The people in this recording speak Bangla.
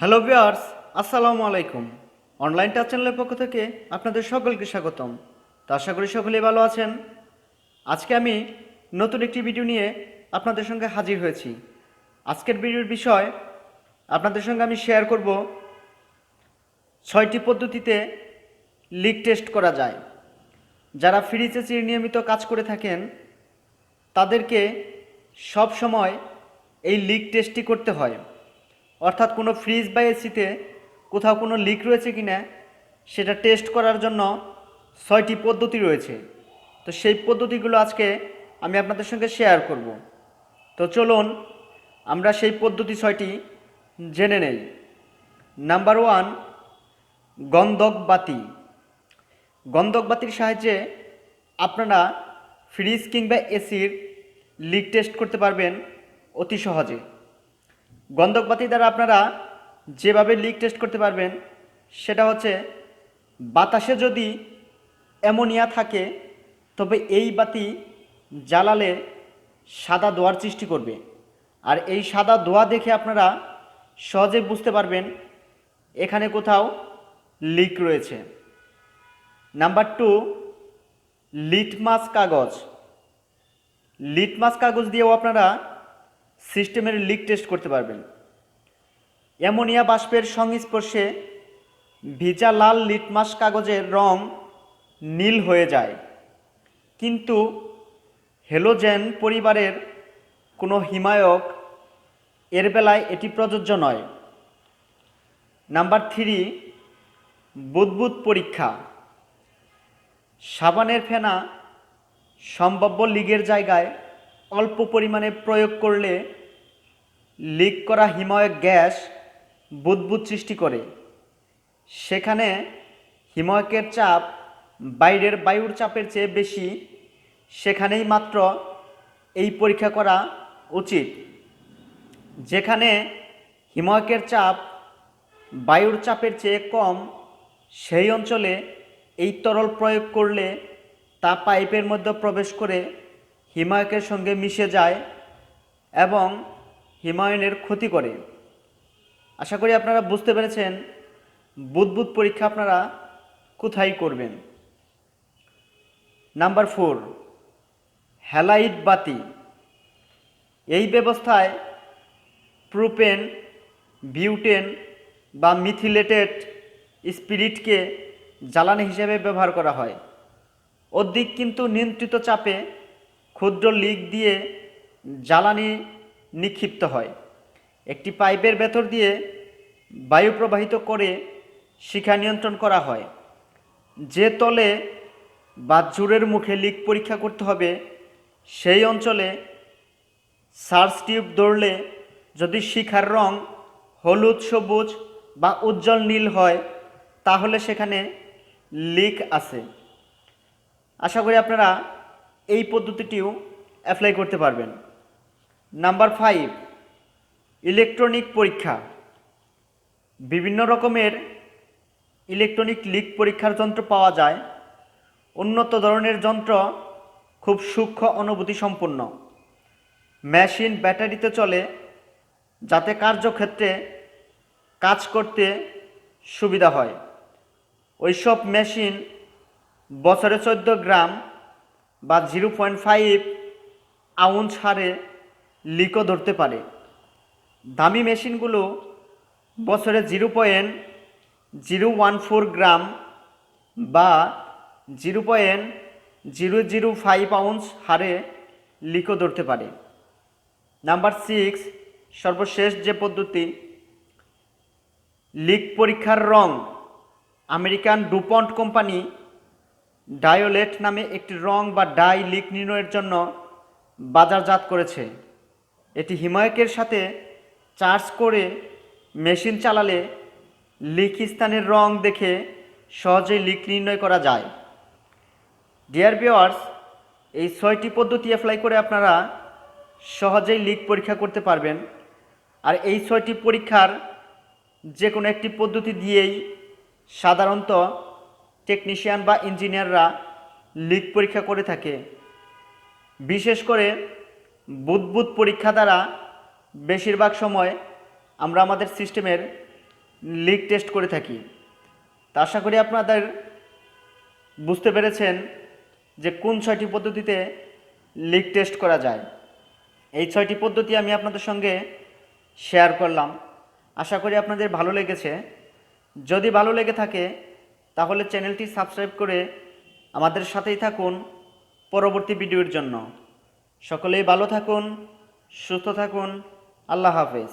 হ্যালো ভিউয়ার্স, আসসালামু আলাইকুম। অনলাইন টাচ চ্যানেলের পক্ষ থেকে আপনাদের সকলকে স্বাগতম। তো আশা করি সকলেই ভালো আছেন। আজকে আমি নতুন একটি ভিডিও নিয়ে আপনাদের সঙ্গে হাজির হয়েছি। আজকের ভিডিওর বিষয় আপনাদের সঙ্গে আমি শেয়ার করব ছয়টি পদ্ধতিতে লিক টেস্ট করা যায়। যারা ফ্রিজে চির নিয়মিত কাজ করে থাকেন, তাদেরকে সব সময় এই লিক টেস্টটি করতে হয়। অর্থাৎ কোনো ফ্রিজ বা এসিতে কোথাও কোনো লিক রয়েছে কি না, সেটা টেস্ট করার জন্য ছয়টি পদ্ধতি রয়েছে। তো সেই পদ্ধতিগুলো আজকে আমি আপনাদের সঙ্গে শেয়ার করব। তো চলুন, আমরা সেই পদ্ধতি ছয়টি জেনে নেই। নাম্বার ওয়ান গন্ধক বাতি। গন্ধক বাতির সাহায্যে আপনারা ফ্রিজ কিংবা এসির লিক টেস্ট করতে পারবেন অতি সহজে। গন্ধক বাতি দ্বারা আপনারা যেভাবে লিক টেস্ট করতে পারবেন, সেটা হচ্ছে বাতাসে যদি অ্যামোনিয়া থাকে, তবে এই বাতি জ্বালালে সাদা দোয়ার সৃষ্টি করবে। আর এই সাদা দোয়া দেখে আপনারা সহজে বুঝতে পারবেন এখানে কোথাও লিক রয়েছে। নাম্বার টু লিটমাস কাগজ। লিটমাস কাগজ দিয়েও আপনারা সিস্টেমের লিক টেস্ট করতে পারবেন। অ্যামোনিয়া বাষ্পের সংস্পর্শে ভিজা লাল লিটমাস কাগজের রং নীল হয়ে যায়। কিন্তু হেলোজেন পরিবারের কোনো হিমায়ক এর বেলায় এটি প্রযোজ্য নয়। নাম্বার থ্রি, বুদবুদ পরীক্ষা। সাবানের ফেনা সম্ভাব্য লিগের জায়গায় অল্প পরিমাণে প্রয়োগ করলে লিক করা হিময়ক গ্যাস বুদবুদ সৃষ্টি করে। সেখানে হিময়কের চাপ বাইরের বায়ুর চাপের চেয়ে বেশি, সেখানেই মাত্র এই পরীক্ষা করা উচিত। যেখানে হিময়কের চাপ বায়ুর চাপের চেয়ে কম, সেই অঞ্চলে এই তরল প্রয়োগ করলে তা পাইপের মধ্যে প্রবেশ করে হিমায়কের সঙ্গে মিশে যায় এবং হিমায়নের ক্ষতি করে। আশা করি আপনারা বুঝতে পেরেছেন, বুদবুদ পরীক্ষা আপনারা কোথায় করবেন। নাম্বার ফোর হ্যালাইট বাতি। এই ব্যবস্থায় প্রোপেন, বিউটেন বা মিথিলেটেড স্পিরিটকে জ্বালানি হিসেবে ব্যবহার করা হয়। অধিক কিন্তু নিয়ন্ত্রিত চাপে ক্ষুদ্র লিক দিয়ে জ্বালানি নিক্ষিপ্ত হয়। একটি পাইপের ভেতর দিয়ে বায়ু প্রবাহিত করে শিখা নিয়ন্ত্রণ করা হয়। যে তলে বা জুরের মুখে লিক পরীক্ষা করতে হবে, সেই অঞ্চলে সার্চ টিউব দৌড়লে যদি শিখার রং হলুদ, সবুজ বা উজ্জ্বল নীল হয়, তাহলে সেখানে লিক আছে। আশা করি আপনারা এই পদ্ধতিটিও অ্যাপ্লাই করতে পারবেন। নাম্বার ফাইভ ইলেকট্রনিক পরীক্ষা। বিভিন্ন রকমের ইলেকট্রনিক লিক পরীক্ষার যন্ত্র পাওয়া যায়। উন্নত ধরনের যন্ত্র খুব সূক্ষ্ম অনুভূতি সম্পন্ন মেশিন ব্যাটারিতে চলে, যাতে কার্যক্ষেত্রে কাজ করতে সুবিধা হয়। ওইসব মেশিন বছরে চোদ্দ গ্রাম বা জিরো পয়েন্ট ফাইভ আউন্স হারে লিকও ধরতে পারে। দামি মেশিনগুলো বছরে zero point zero one four gram বা zero point zero zero five ounce হারে লিকও ধরতে পারে। নাম্বার সিক্স সর্বশেষ যে পদ্ধতি লিক পরীক্ষার রং আমেরিকান ডুপন্ট কোম্পানি ডায়োলেট নামে একটি রং বা ডাই লিক নির্ণয়ের জন্য বাজারজাত করেছে। এটি হিমায়কের সাথে চার্জ করে মেশিন চালালে লিক স্থানের রং দেখে সহজেই লিক নির্ণয় করা যায়। ডিয়ার ভিওয়ার্স এই ছয়টি পদ্ধতি অ্যাপ্লাই করে আপনারা সহজেই লিক পরীক্ষা করতে পারবেন। আর এই ছয়টি পরীক্ষার যে কোনো একটি পদ্ধতি দিয়েই সাধারণত টেকনিশিয়ান বা ইঞ্জিনিয়াররা লিক পরীক্ষা করে থাকে। বিশেষ করে বুদবুদ পরীক্ষা দ্বারা বেশিরভাগ সময় আমরা আমাদের সিস্টেমের লিক টেস্ট করে থাকি। তা আশা করি আপনাদের বুঝতে পেরেছেন যে কোন ছয়টি পদ্ধতিতে লিক টেস্ট করা যায়। এই ছয়টি পদ্ধতি আমি আপনাদের সঙ্গে শেয়ার করলাম। আশা করি আপনাদের ভালো লেগেছে। যদি ভালো লেগে থাকে তাহলে চ্যানেলটি সাবস্ক্রাইব করে আমাদের সাথেই থাকুন পরবর্তী ভিডিওর জন্য। সকলেই ভালো থাকুন, সুস্থ থাকুন, আল্লাহ হাফেজ।